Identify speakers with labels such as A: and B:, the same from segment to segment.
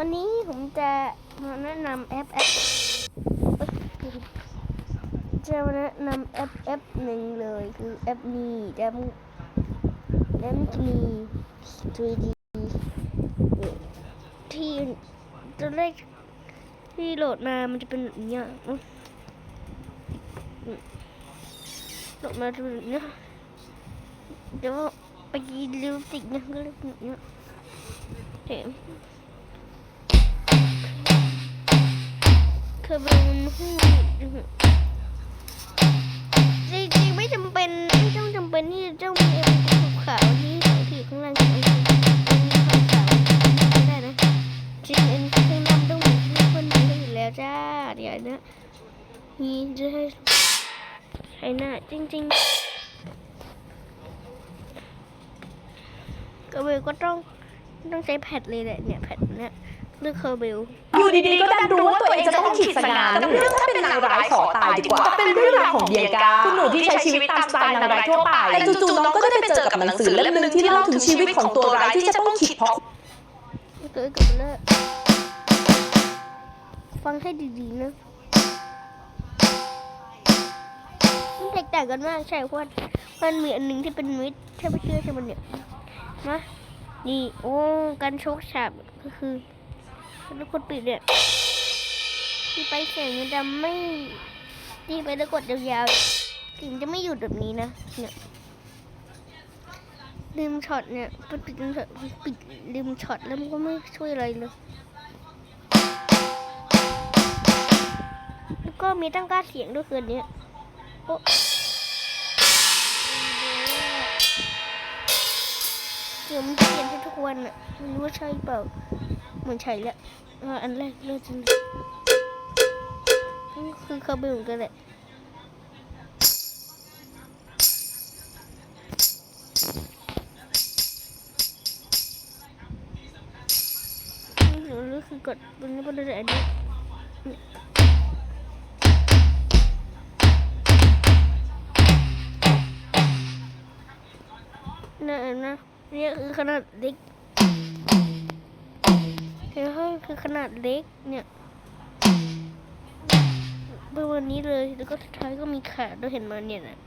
A: วันนี้ผมจะมาแนะนำแอปแอปจะมาแนะนำแอปแอปหนึ่งเลยคือแอปนี้แล้วมันแล้วมันจะมี 3D ที่ตอนแรกที่โหลดมา มันจะเป็นแบบเนี้ยโหลดมาจะเป็นแบบเนี้ยเดี๋ยวไปกินลิปสติกนะก็เลยเป็นแบบเนี้ยเคือมันห้จริงๆไม่จำเป็นไม่ต้องจำเป็นที่จะต้องมีเอ็มขาวที่ขาวที่ข้างล่างขาวขาวไม่ได้นะจริงๆเอ็นข้างล่างต้องมีทุกคนมีอยู่แล้วจ้าเดี๋ยวนะมีจะให้ใช้หน้าจริงๆก็เบลก็ต้องต้องใช้แพดเลยแหละเนี่ยแพดเนี่ย เลือกเคอร์เบล
B: อยู่ดีๆก็ดันรู้ว่าตัวเองจะต้องขีดสงานแต่เรื่องถ้าเป็นนางร้ายขอตายดีกว่าเป็นเรื่องราวของเบียกาคุณหนูที่ใช้ชีวิตตามสไตล์นางร้ายทั่วไปแต่จู่ๆน้องก็ได้ไปเจอกับหนังสือเล่มหนึ่งที่เล่าถึงชีวิตของตัวร้ายที่จะต้องขีดเพราะ
A: เกิดกับเลิกฟังให้ดีๆนะมันแตกต่างกันมากใช่เพราะว่ามันมีอันหนึงที่เป็นมิดถ้าไม่เชื่อใช่มันเนี่ยนะนี่โอ้การโชกฉาบก็คือ ทุกคนปิดเนี่ยที่ไปแข่งมันจะไม่ที่ไปแล้วกดยาวๆถึงจะไม่หยุดแบบนี้นะเนี่ยลืมช็อตเนี่ยปปิดลืมช็อตปิดลืมช็อตแล้วมันก็ไม่ช่วยอะไรเลยแล้วก็มีตั้งค่าเสียงด้วยคืนนี้โอ้เดี๋ยวมันเปลี่ยนทุกวันอะไม่รู้ว่าใช่เปล่า มือนใช่และเอออันแรกเลือกจริงคือเขาเบลเหมือนกันแหละหรือคือกดบนนี้บนนี้อันนี้เนี่ยนะนี่คือขนาดเล็ก ในห้องคือขนาดเล็กเนี่ยเป็นวันนี้เลยแล้วก็สุดท้ายก็มีขาด้วยเห็นมาเนี่ยนะ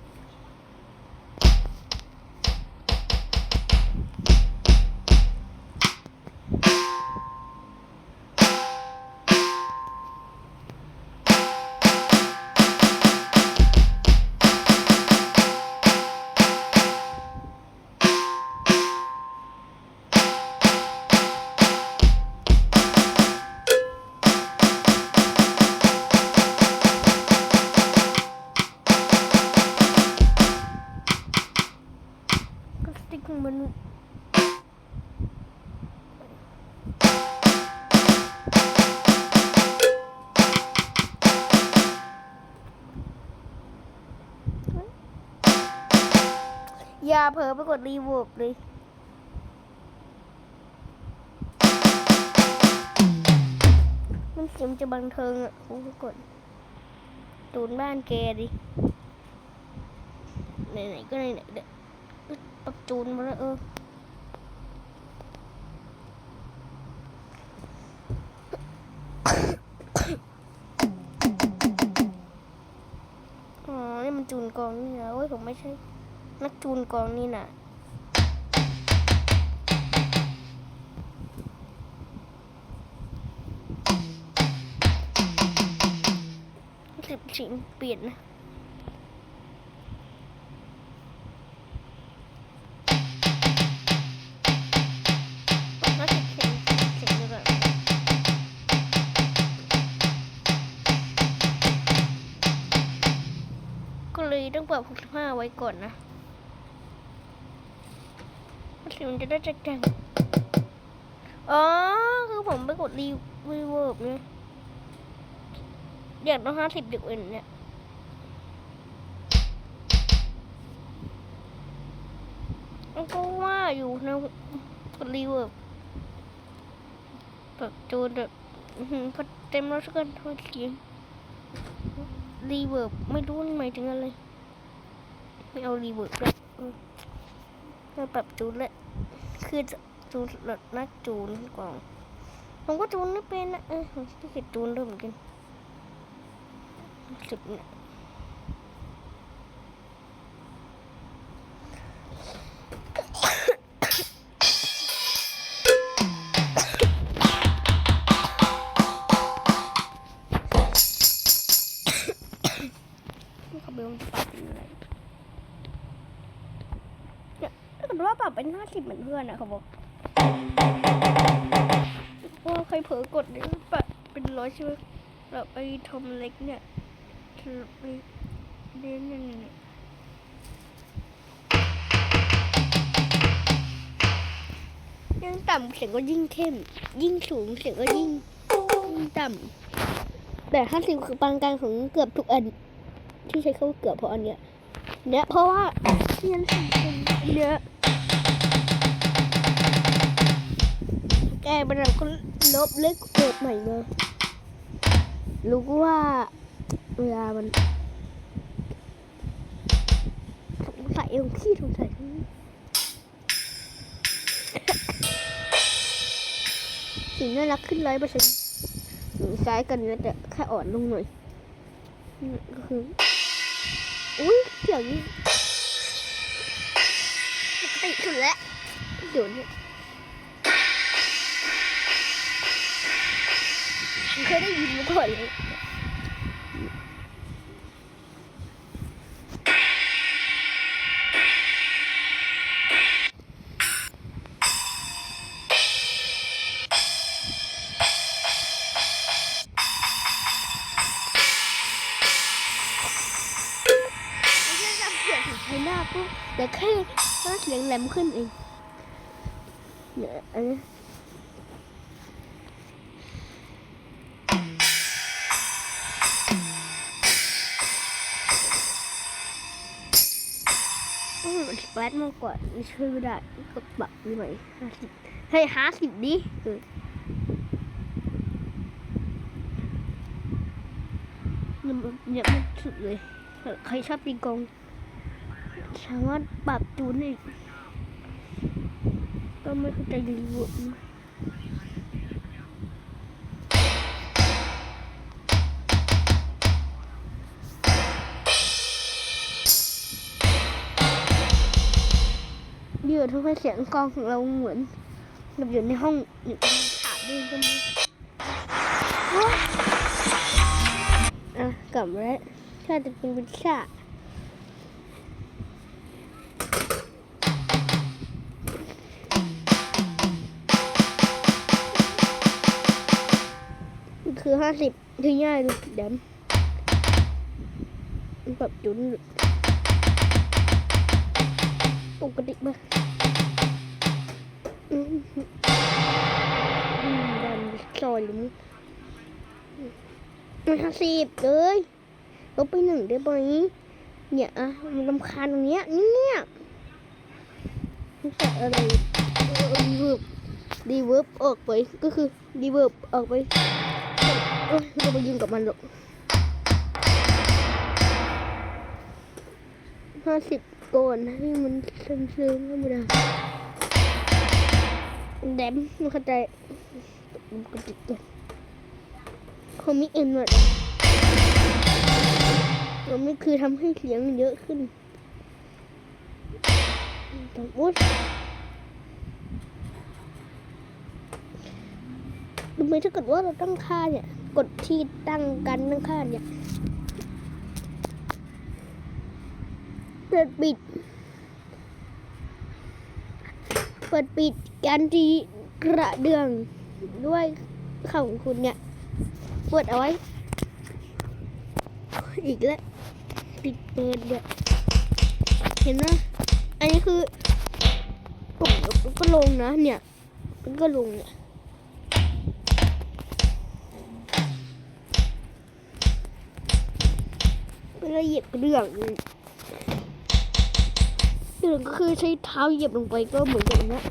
A: ของมันษย์อย่าเผลอไปกดรีเวิร์บเลยมันเสียงจะบังเทิงอะกูก็กด ตูนบ้านแกดิ ไหนๆก็ไหนๆเด้อ ปรับจูนมาแล้วเอออ๋อนี่มันจูนกองนี่นะโอ้ยผมไม่ใช่ นักจูนกองนี่นะสิบสิงเปลี่ยนนะ เปิด65ไว้ก่อนนะถึงมันจะได้จัดจังอ๋อ คือผมไปกดรีวิวเวิร์บเนี่ยอยากต้องห้าสิบเด็กเอ็นเนี่ยมันก็ว่าอยู่นะกดรีเวิร์บแบบโจนแบบเพอเต็มแล้วสักกันทำเสียงรีเวิร์บไม่รู้หมายถึงอะไร ไม่เอารีเวิร์บแล้วอืมเราปรับจูนละคือจะจูนลดนักจูนก่อนผมก็จูนไม่เป็นนะเออผมขี้เกียจจูนด้วยเหมือนกันสุดเนี่ย สิบเหมือนเพื่อนนะเขาบอกว่าใครเผลอกดเนี่ยปะเป็นร้อยใช่ไหมแบบไอ้ทอมเล็กเนี่ยไปเรียนเนี่ยเนี่ยยิ่งต่ำเสียงก็ยิ่งเข้ม ยิ่งสูงเสียงก็ยิ่งยิ่งต่ำแต่ห้าสิบคือปานกลางของเกือบทุกอัน ที่ใช้เข้าเกือบเพราะอันเนี้ยเนี่ยเพราะว่าเรียนสำคัญเนี้ย แกเป็นก็ลบเล็กเกิดใหม่มารู้ว่าเวลามันสงสัยเองที่สงสัยสีน่ารักขึ้นร้อยเปอร์เซ็นต์คล้ายกันนะแต่แค่อ่อนลงหน่อยก็คืออุ้ยเสียงนี้ปกติสุดแล้วเดี๋ยวนี้ เคยได้ยินมาก่อนเลยไม่ใช่ทำเสียงถึงใช้หน้าปุ๊บแต่แค่หน้าเสียงแหลมขึ้นเองเนี่ยอันนี้ ปดมากกว่าไม่ช่วยไม่ได้ก็ปรับนิดหน่อยห้าสิบให้ห้าสิบดิเออยังไม่ยังไม่สุดเลย ใครชอบตีกอง สามารถปรับจูนอีก ก็ไม่เข้าใจรีวิวนะเดี๋ยวทำให้เสียงกองของเราเหมือนแบบอยู่ในห้องอยู่ในฉากด้วยกันอะกลับแล้วถ้าจะเป็นพิซซ่าคือห้าสิบที่ง่ายเลยเดมปรับจุนปกติมากอืมอืม ดันซอยหลุมมันห้าสิบเลยลบไปหนึ่งได้ไหมเนี่ยอะมันรำคาญตรงเนี้ยเนี่ยมันจะอะไรดีเวิร์บดีเวิร์บออกไปก็คือดีเวิร์บออกไปเอ้ยไม่ต้องไปยุ่งกับมันหรอกห้าสิบก่อนให้มันซึมๆธรรมดา แดมไม่เข้าใจปกติเลยคอมิเอ็นหมดเราไม่คือทำให้เสียงเยอะขึ้นแต่วุ้ยทำไมถ้าเกิดว่าเราตั้งค่าเนี่ย กดที่ตั้งกันตั้งค่าเนี่ยเปิดปิด เปิดปิด การทีกระเดื่องด้วยของคุณเนี่ยปิดเอาไว้ อีกแล้วปิดเปิดเนี่ยเห็นไหมอันนี้คือปุ่มแล้วก็ลงนะเนี่ยมันก็ลงเนี่ยเวลาเหยียบกระเดื่องกระเดื่องก็คือใช้เท้าเหยียบลงไปก็เหมือนกันนะ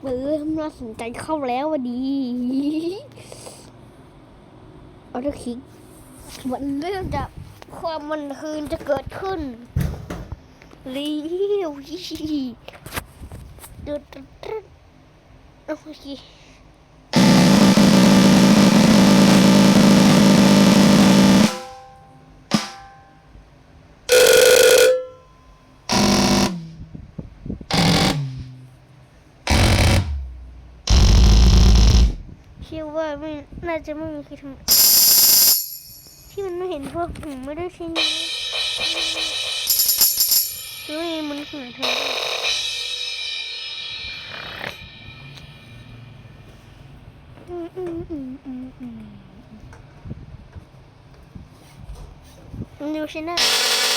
A: เวเริ่มน่าสนใจเข้าแล้ววันนี้เอาทุกคิกมันเรื่องจะความมันคืนจะเกิดขึ้นเรียวดุดดุดดุดโอเค คิดว่าไม่น่าจะไม่มีใครทำที่มันไม่เห็นพราะผมไม่ได้ใช้นิ้วหรือว่ามันขืนเธออืมอืมอืมอืมอืมนิวชนะ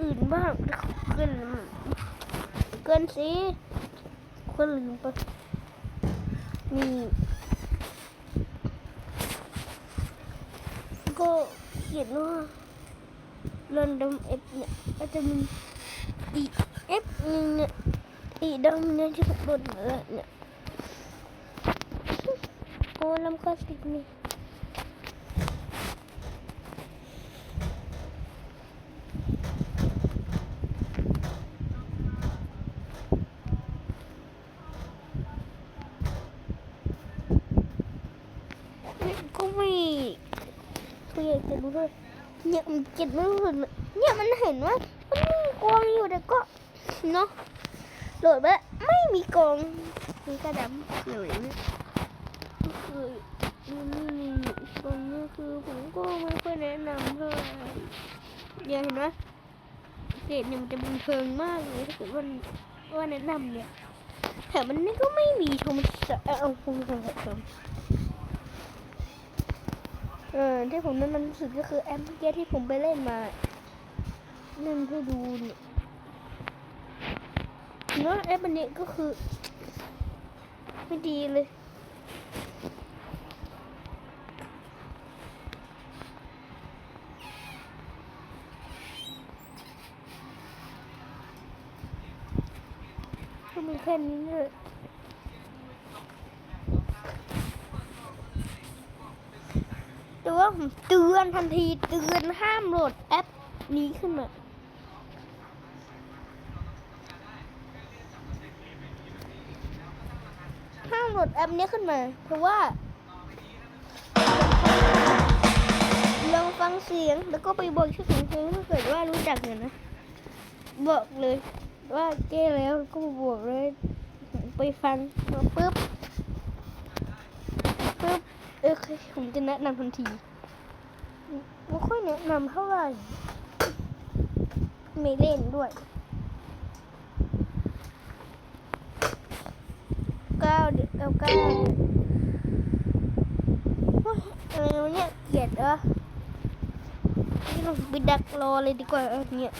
A: อื่นบ้างเกินเกินสิคนลืมไปนี่ก็เขียนว่าลอนดอมเอฟเนี่ยก็จะมีอีเอฟหนึ่งเนี่ยอีดอมเนี่ยที่ผมบนมาแล้วเนี่ยโอ้ลำคาสิกนี่ ก็ไม่ คืออยากจะรู้ด้วยเนี่ยมันเจ็บไม่รู้สึกเนี่ยมันเห็นว่ามันมีกองอยู่แต่ก็เนาะโหลดไปแล้วไม่มีกองมีกระดำเลยเนี่ยก็คือมันี่นี่ตรงนี้คือผมก็ไม่ค่อยแนะนำเท่าไหร่เดี๋ยวเห็นไหมเด็ดเนี่ยมันจะบันเทิงมากเลยถ้าเกิดว่าว่าแนะนำเนี่ยแถมมันนี่ก็ไม่มีชมสะเออเอาคุณผู้ชมชม เออที่ผมนั้นมันรู้สึกก็คือแอปเมื่อกี้ที่ผมไปเล่นมาเล่นให้ดูเนี่ยเนาะแอปอันนี้ก็คือ ไม่ดีเลยก็มีแค่นี้เลย แต่ว่าผมเตือนทันทีเตือนห้ามโหลดแอปนี้ขึ้นมาห้ามโหลดแอปนี้ขึ้นมา เพราะว่าลองฟังเสียงแล้วก็ไปบอกชื่อของเพลงถ้าเกิดว่ารู้จักเนี่ยนะ บอกเลยว่าแก้แล้วก็บอกเลย ไปฟังมาปุ๊บ เออผมจะแนะนำทันทีไม่ค่อยแนะนำเท่าไหร่ ไม่เล่นด้วยเก้าเดี๋ยวเอาเก้าเดี๋ยวโอ๊ยอะไรเนี่ยเกลียดเหรอนี่เราไปดักรอเลยดีกว่าเนี่ย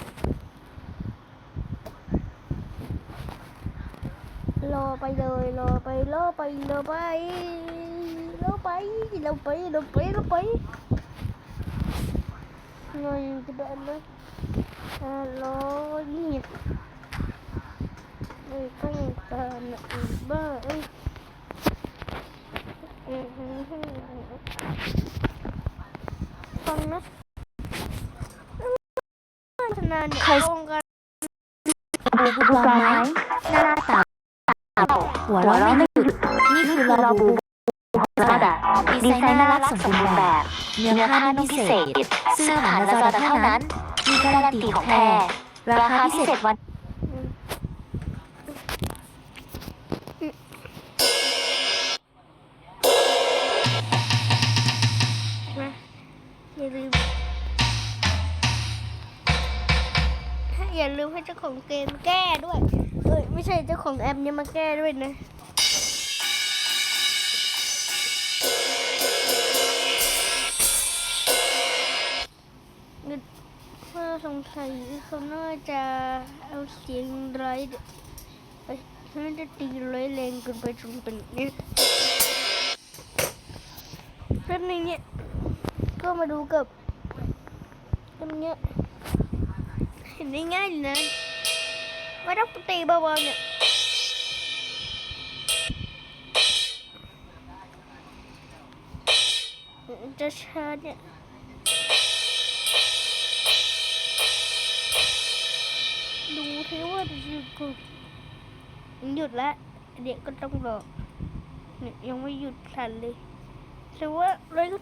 A: รอไปเลยรอไปรอไปรอไปรอไปรอไปรอไปรอไป Rồi cái đoạn đó Alo nhiệt Đây có một tờ nặng bơ ơi Con nó Nè nè con con
C: บูบูปลาไหมหน้าตา หัวเราะไม่หยุดนี่คือลาบูบูลาดาดีไซน์น่ารักสมบูรณ์แบบ เนื้อผ้านุ่มพิเศษ ซื้อผ่านลาซาด้าเท่านั้น มีการันตีของแท้ราคาพิเศษวัน
A: มาอย่าลืมอย่าลืมให้เจ้าของเกมแก้ด้วย เอ้ยไม่ใช่เจ้าของแอปเนี่ยมาแก้ด้วยนะถ้าสงสัยเขาน่าจะเอาเสียงร้อยไปน่าจะตีร้อยแรงเกินไปจนเป็นนี่ยเรื่องนี้เนี่ยก็มาดูกับเรื่เนี้ยเห็นได้ง่ายนะ ว่ต้องตีเบาๆเนี่ยจะชาเนี่ยดูที่ว่าจะหยุดกูหยุดแล้วเดี๋ยวก็ต้องรอเนี่ยยังไม่หยุดทันเลยแต่ว่าร้อยก็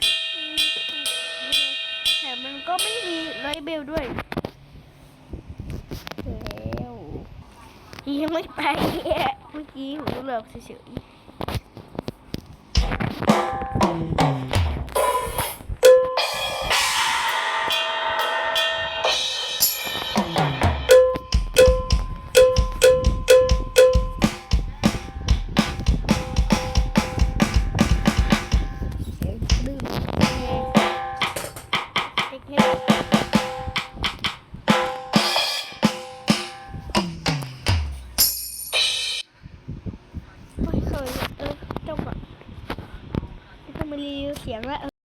A: แถมมันก็ไม่มีร้อยเบลด้วยแล้ว ยังไม่ไปเมื่อกี้ผมเลอกเฉยๆ